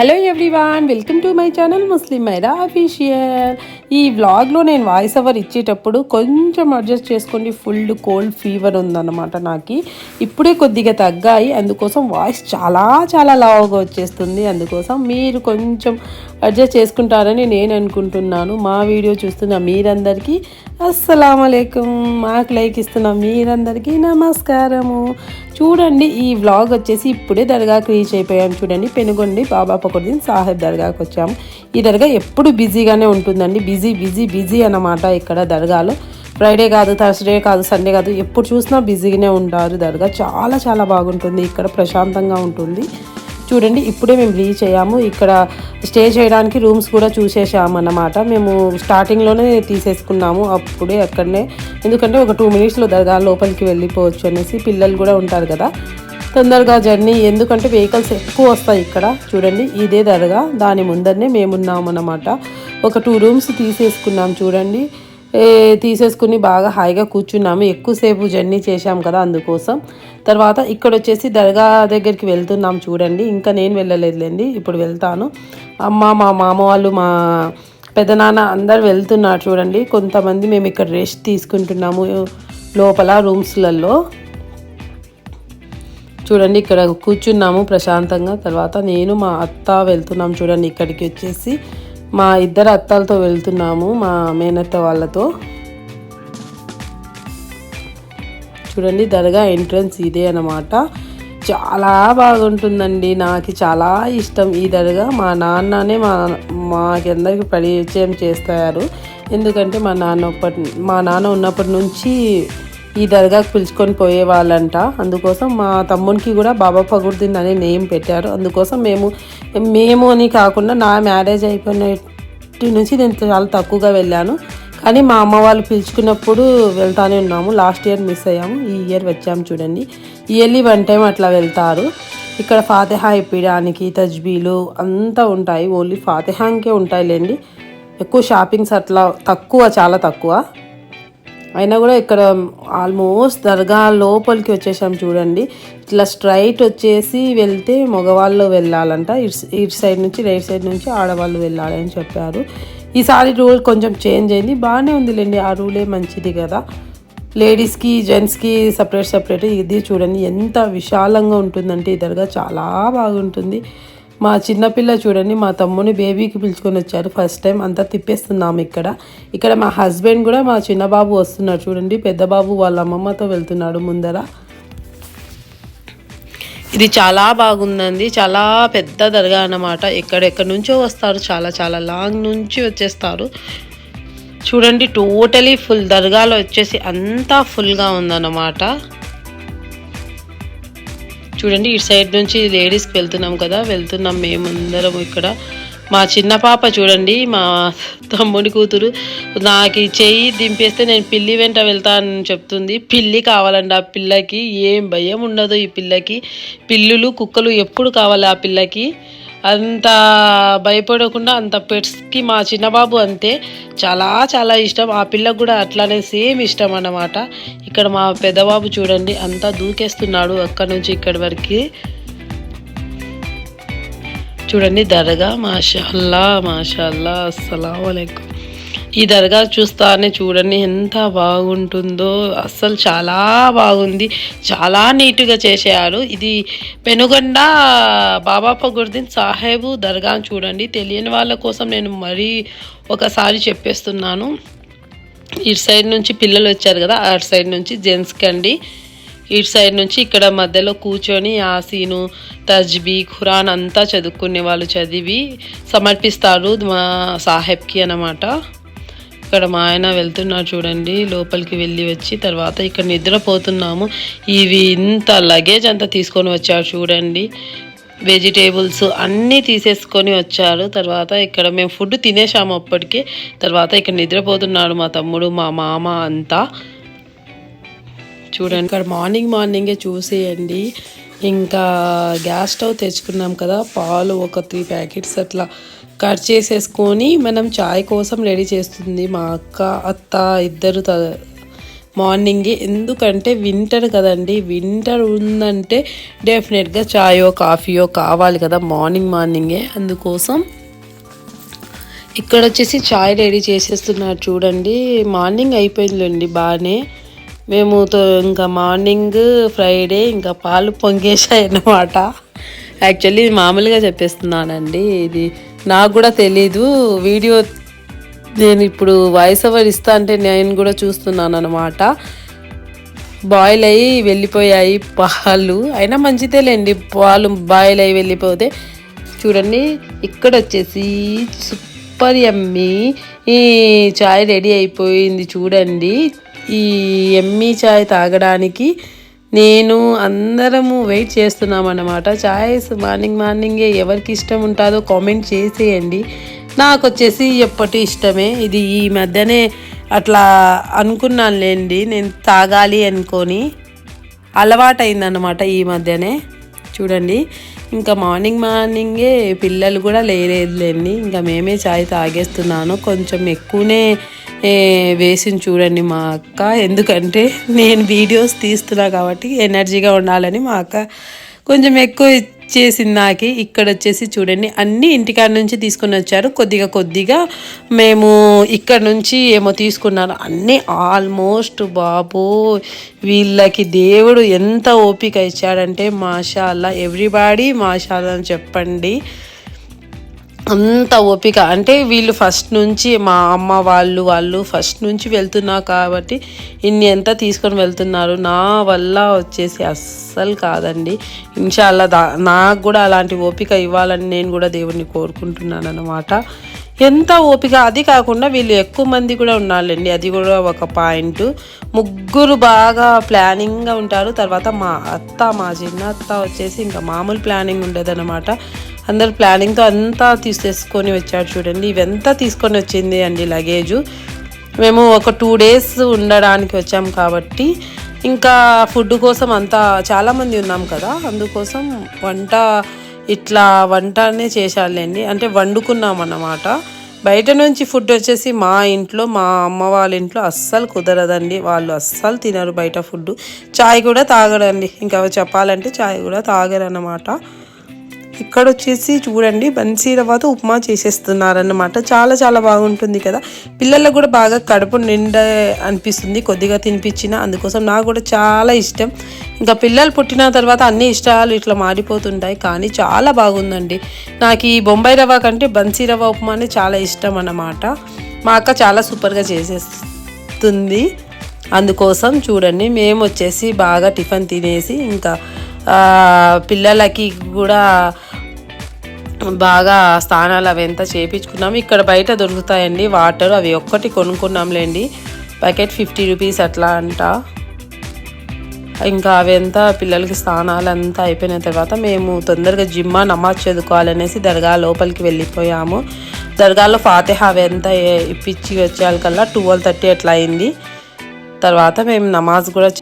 Hello everyone, welcome to my channel Muslim Myra Official. ఈ వ్లాగ్లో నేను వాయిస్ ఓవర్ ఇచ్చేటప్పుడు కొంచెం అడ్జస్ట్ చేసుకోండి ఫుల్ కోల్డ్ ఫీవర్ ఉందన్నమాట నాకు ఇప్పుడే కొద్దిగా తగ్గాయి అందుకోసం వాయిస్ చాలా చాలా లావుగా వచ్చేస్తుంది అందుకోసం మీరు కొంచెం అడ్జస్ట్ చేసుకుంటారని నేను అనుకుంటున్నాను మా వీడియో చూస్తున్న మీరందరికీ అస్సలం అయికం మాకు లైక్ ఇస్తున్న మీరందరికీ నమస్కారము చూడండి ఈ వ్లాగ్ వచ్చేసి ఇప్పుడే దర్గాకు రీచ్ అయిపోయాం చూడండి పెనుగొండి బాబా పకొండి సాహెబ్ దర్గాకు వచ్చాము ఈ దర్గా ఎప్పుడు బిజీగానే ఉంటుందండి బిజీ బిజీ బిజీ అన్నమాట ఇక్కడ దర్గాలో ఫ్రైడే కాదు థర్స్డే కాదు సండే కాదు ఎప్పుడు చూసినా బిజీగానే ఉంటారు దర్గా చాలా చాలా బాగుంటుంది ఇక్కడ ప్రశాంతంగా ఉంటుంది చూడండి ఇప్పుడే మేము రీచ్ అయ్యాము ఇక్కడ స్టే చేయడానికి రూమ్స్ కూడా చూసేసామన్నమాట మేము స్టార్టింగ్లోనే తీసేసుకున్నాము అప్పుడే అక్కడనే ఎందుకంటే ఒక టూ మినిట్స్లో దర్గా లోపలికి వెళ్ళిపోవచ్చు అనేసి పిల్లలు కూడా ఉంటారు కదా తొందరగా జర్నీ ఎందుకంటే వెహికల్స్ ఎక్కువ వస్తాయి ఇక్కడ చూడండి ఇదే ధరగా దాని ముందరనే అన్నమాట ఒక టూ రూమ్స్ తీసేసుకున్నాం చూడండి తీసేసుకుని బాగా హాయిగా కూర్చున్నాము ఎక్కువసేపు జర్నీ చేశాం కదా అందుకోసం తర్వాత ఇక్కడ వచ్చేసి దర్గా దగ్గరికి వెళ్తున్నాం చూడండి ఇంకా నేను వెళ్ళలేదులేండి ఇప్పుడు వెళ్తాను అమ్మ మా మామ వాళ్ళు మా పెదనాన్న అందరు వెళ్తున్నారు చూడండి కొంతమంది మేము ఇక్కడ రెస్ట్ తీసుకుంటున్నాము లోపల రూమ్స్లలో చూడండి ఇక్కడ కూర్చున్నాము ప్రశాంతంగా తర్వాత నేను మా అత్త వెళ్తున్నాము చూడండి ఇక్కడికి వచ్చేసి మా ఇద్దరు అత్తలతో వెళ్తున్నాము మా మేనత్త వాళ్ళతో చూడండి దర్గా ఎంట్రన్స్ ఇదే అనమాట చాలా బాగుంటుందండి నాకు చాలా ఇష్టం ఈ దర్గా మా నాన్ననే మా మాకందరికి పరిచయం చేస్తారు ఎందుకంటే మా నాన్న మా నాన్న ఉన్నప్పటి నుంచి ఈ దర్గాకు పిలుచుకొని పోయేవాళ్ళంట అందుకోసం మా తమ్మునికి కూడా బాబా పగుర్దీన్ అనే నేమ్ పెట్టారు అందుకోసం మేము మేము అని కాకుండా నా మ్యారేజ్ అయిపోయినట్టు నుంచి నేను చాలా తక్కువగా వెళ్ళాను కానీ మా అమ్మ వాళ్ళు పిలుచుకున్నప్పుడు వెళ్తానే ఉన్నాము లాస్ట్ ఇయర్ మిస్ అయ్యాము ఈ ఇయర్ వచ్చాము చూడండి ఇయర్లీ వన్ టైం అట్లా వెళ్తారు ఇక్కడ ఫాతిహా ఇప్పడానికి తజ్బీలు అంతా ఉంటాయి ఓన్లీ ఫాతిహాంకే ఉంటాయిలేండి ఎక్కువ షాపింగ్స్ అట్లా తక్కువ చాలా తక్కువ అయినా కూడా ఇక్కడ ఆల్మోస్ట్ దర్గా లోపలికి వచ్చేసాం చూడండి ఇట్లా స్ట్రైట్ వచ్చేసి వెళ్తే మగవాళ్ళు వెళ్ళాలంట ఇటు సైడ్ నుంచి రైట్ సైడ్ నుంచి ఆడవాళ్ళు వెళ్ళాలని చెప్పారు ఈసారి రూల్ కొంచెం చేంజ్ అయింది బాగానే ఉందిలేండి ఆ రూలే మంచిది కదా లేడీస్కి జెంట్స్కి సపరేట్ సపరేట్ ఇది చూడండి ఎంత విశాలంగా ఉంటుందంటే ఈ దర్గా చాలా బాగుంటుంది మా చిన్నపిల్ల చూడండి మా తమ్ముని బేబీకి పిలుచుకొని వచ్చారు ఫస్ట్ టైం అంతా తిప్పేస్తున్నాము ఇక్కడ ఇక్కడ మా హస్బెండ్ కూడా మా చిన్న బాబు వస్తున్నాడు చూడండి పెద్ద బాబు వాళ్ళ అమ్మమ్మతో వెళ్తున్నాడు ముందర ఇది చాలా బాగుందండి చాలా పెద్ద దర్గా అన్నమాట ఎక్కడెక్కడి నుంచో వస్తారు చాలా చాలా లాంగ్ నుంచి వచ్చేస్తారు చూడండి టోటలీ ఫుల్ దర్గాలో వచ్చేసి అంతా ఫుల్గా ఉందన్నమాట చూడండి ఇటు సైడ్ నుంచి లేడీస్కి వెళ్తున్నాం కదా వెళ్తున్నాం మేముందరం ఇక్కడ మా చిన్న పాప చూడండి మా తమ్ముడి కూతురు నాకు చెయ్యి దింపేస్తే నేను పిల్లి వెంట వెళ్తానని చెప్తుంది పిల్లి కావాలండి ఆ పిల్లకి ఏం భయం ఉండదు ఈ పిల్లకి పిల్లులు కుక్కలు ఎప్పుడు కావాలి ఆ పిల్లకి అంత భయపడకుండా అంత పెట్స్కి మా చిన్నబాబు అంతే చాలా చాలా ఇష్టం ఆ పిల్లకు కూడా అట్లానే సేమ్ ఇష్టం అన్నమాట ఇక్కడ మా పెద్దబాబు చూడండి అంతా దూకేస్తున్నాడు అక్కడ నుంచి ఇక్కడి వరకు చూడండి దరగా మాషాల్లా మాషాల్లా అస్సలం ఈ దర్గా చూస్తానే చూడండి ఎంత బాగుంటుందో అస్సలు చాలా బాగుంది చాలా నీట్గా చేసేయారు ఇది పెనుగొండ బాబా ఫగుర్దీన్ సాహెబు దర్గా చూడండి తెలియని వాళ్ళ కోసం నేను మరీ ఒకసారి చెప్పేస్తున్నాను ఇటు సైడ్ నుంచి పిల్లలు వచ్చారు కదా అటు సైడ్ నుంచి జెంట్స్కి అండి ఇటు సైడ్ నుంచి ఇక్కడ మధ్యలో కూర్చొని ఆసీను తజ్బీ ఖురాన్ అంతా చదువుకునే వాళ్ళు చదివి సమర్పిస్తారు మా సాహెబ్కి అనమాట ఇక్కడ మా ఆయన వెళ్తున్నారు చూడండి లోపలికి వెళ్ళి వచ్చి తర్వాత ఇక్కడ నిద్రపోతున్నాము ఇవి ఇంత లగేజ్ అంతా తీసుకొని వచ్చారు చూడండి వెజిటేబుల్స్ అన్నీ తీసేసుకొని వచ్చారు తర్వాత ఇక్కడ మేము ఫుడ్ తినేసాము అప్పటికి తర్వాత ఇక్కడ నిద్రపోతున్నాడు మా తమ్ముడు మా మామ అంతా చూడండి ఇక్కడ మార్నింగ్ మార్నింగే చూసేయండి ఇంకా గ్యాస్ స్టవ్ తెచ్చుకున్నాం కదా పాలు ఒక త్రీ ప్యాకెట్స్ అట్లా కట్ చేసేసుకొని మనం చాయ్ కోసం రెడీ చేస్తుంది మా అక్క అత్త ఇద్దరు మార్నింగే ఎందుకంటే వింటర్ కదండి వింటర్ ఉందంటే డెఫినెట్గా చాయో కాఫీయో కావాలి కదా మార్నింగ్ మార్నింగే అందుకోసం ఇక్కడ వచ్చేసి చాయ్ రెడీ చేసేస్తున్నారు చూడండి మార్నింగ్ అయిపోయిందండి బాగానే మేము ఇంకా మార్నింగ్ ఫ్రైడే ఇంకా పాలు పొంగేసాయి అన్నమాట యాక్చువల్లీ మామూలుగా చెప్పేస్తున్నానండి ఇది నాకు కూడా తెలీదు వీడియో నేను ఇప్పుడు వాయిస్ ఓవర్ ఇస్తా అంటే నేను కూడా చూస్తున్నాను అనమాట బాయిల్ అయ్యి వెళ్ళిపోయాయి పాలు అయినా మంచిదేలేండి పాలు బాయిల్ అయ్యి వెళ్ళిపోతే చూడండి ఇక్కడ వచ్చేసి సూపర్ ఎమ్మి ఈ చాయ్ రెడీ అయిపోయింది చూడండి ఈ ఎమ్మి చాయ్ తాగడానికి నేను అందరము వెయిట్ చేస్తున్నామన్నమాట చాయ్స్ మార్నింగ్ మార్నింగే ఎవరికి ఇష్టం ఉంటుందో కామెంట్ చేసేయండి నాకు వచ్చేసి ఎప్పటి ఇష్టమే ఇది ఈ మధ్యనే అట్లా అనుకున్నానులేండి నేను తాగాలి అనుకొని అలవాటైందన్నమాట ఈ మధ్యనే చూడండి ఇంకా మార్నింగ్ మార్నింగే పిల్లలు కూడా లేరేదులేండి ఇంకా మేమే చాయ్ తాగేస్తున్నాను కొంచెం ఎక్కువనే వేసింది చూడండి మా అక్క ఎందుకంటే నేను వీడియోస్ తీస్తున్నా కాబట్టి ఎనర్జీగా ఉండాలని మా అక్క కొంచెం ఎక్కువ చేసింది నాకి ఇక్కడ వచ్చేసి చూడండి అన్నీ ఇంటికాడ నుంచి తీసుకుని వచ్చారు కొద్దిగా కొద్దిగా మేము ఇక్కడ నుంచి ఏమో తీసుకున్నారు అన్నీ ఆల్మోస్ట్ బాబు వీళ్ళకి దేవుడు ఎంత ఓపిక ఇచ్చాడంటే మాషాల్లా ఎవ్రీబాడీ మాషాల్లా అని చెప్పండి అంత ఓపిక అంటే వీళ్ళు ఫస్ట్ నుంచి మా అమ్మ వాళ్ళు వాళ్ళు ఫస్ట్ నుంచి వెళ్తున్నారు కాబట్టి ఇన్ని ఎంత తీసుకొని వెళ్తున్నారు నా వల్ల వచ్చేసి అస్సలు కాదండి ఇన్షాల్లా దా నాకు కూడా అలాంటి ఓపిక ఇవ్వాలని నేను కూడా దేవుడిని కోరుకుంటున్నాను అనమాట ఎంత ఓపిక అది కాకుండా వీళ్ళు ఎక్కువ మంది కూడా ఉన్నారండి అది కూడా ఒక పాయింట్ ముగ్గురు బాగా ప్లానింగ్గా ఉంటారు తర్వాత మా అత్త మా చిన్న అత్త వచ్చేసి ఇంకా మామూలు ప్లానింగ్ అనమాట అందరు ప్లానింగ్తో అంతా తీసేసుకొని వచ్చాడు చూడండి ఇవంతా తీసుకొని వచ్చింది అండి లగేజ్ మేము ఒక టూ డేస్ ఉండడానికి వచ్చాం కాబట్టి ఇంకా ఫుడ్ కోసం అంతా చాలామంది ఉన్నాం కదా అందుకోసం వంట ఇట్లా వంటనే చేశాలండి అంటే వండుకున్నాం అన్నమాట బయట నుంచి ఫుడ్ వచ్చేసి మా ఇంట్లో మా అమ్మ వాళ్ళ ఇంట్లో అస్సలు కుదరదండి వాళ్ళు అస్సలు తినరు బయట ఫుడ్ చాయ్ కూడా తాగరండి ఇంకా చెప్పాలంటే చాయ్ కూడా తాగరు అన్నమాట ఇక్కడ వచ్చేసి చూడండి బన్సీ రవ్వతో ఉప్మా చేసేస్తున్నారన్నమాట చాలా చాలా బాగుంటుంది కదా పిల్లలకు కూడా బాగా కడుపు నిండా అనిపిస్తుంది కొద్దిగా తినిపించిన అందుకోసం నాకు కూడా చాలా ఇష్టం ఇంకా పిల్లలు పుట్టిన తర్వాత అన్ని ఇష్టాలు ఇట్లా మారిపోతుంటాయి కానీ చాలా బాగుందండి నాకు ఈ బొంబాయి రవ్వ కంటే బన్సీరవ ఉప్మా ఉప్మానే చాలా ఇష్టం అన్నమాట మా అక్క చాలా సూపర్గా చేసేస్తుంది అందుకోసం చూడండి మేము వచ్చేసి బాగా టిఫిన్ తినేసి ఇంకా పిల్లలకి కూడా బాగా స్థానాలు అవి ఎంత చేయించుకున్నాము ఇక్కడ బయట దొరుకుతాయండి వాటర్ అవి ఒక్కటి కొనుక్కున్నాంలేండి ప్యాకెట్ ఫిఫ్టీ రూపీస్ అట్లా అంట ఇంకా అవంతా పిల్లలకి స్నానాలు అంతా అయిపోయిన తర్వాత మేము తొందరగా జిమ్మా నమాజ్ చదువుకోవాలనేసి దర్గా లోపలికి వెళ్ళిపోయాము దర్గాలో అవి అవంతా ఇప్పించి వచ్చే కల్లా ట్వెల్వ్ థర్టీ అట్లా అయింది తర్వాత మేము నమాజ్ కూడా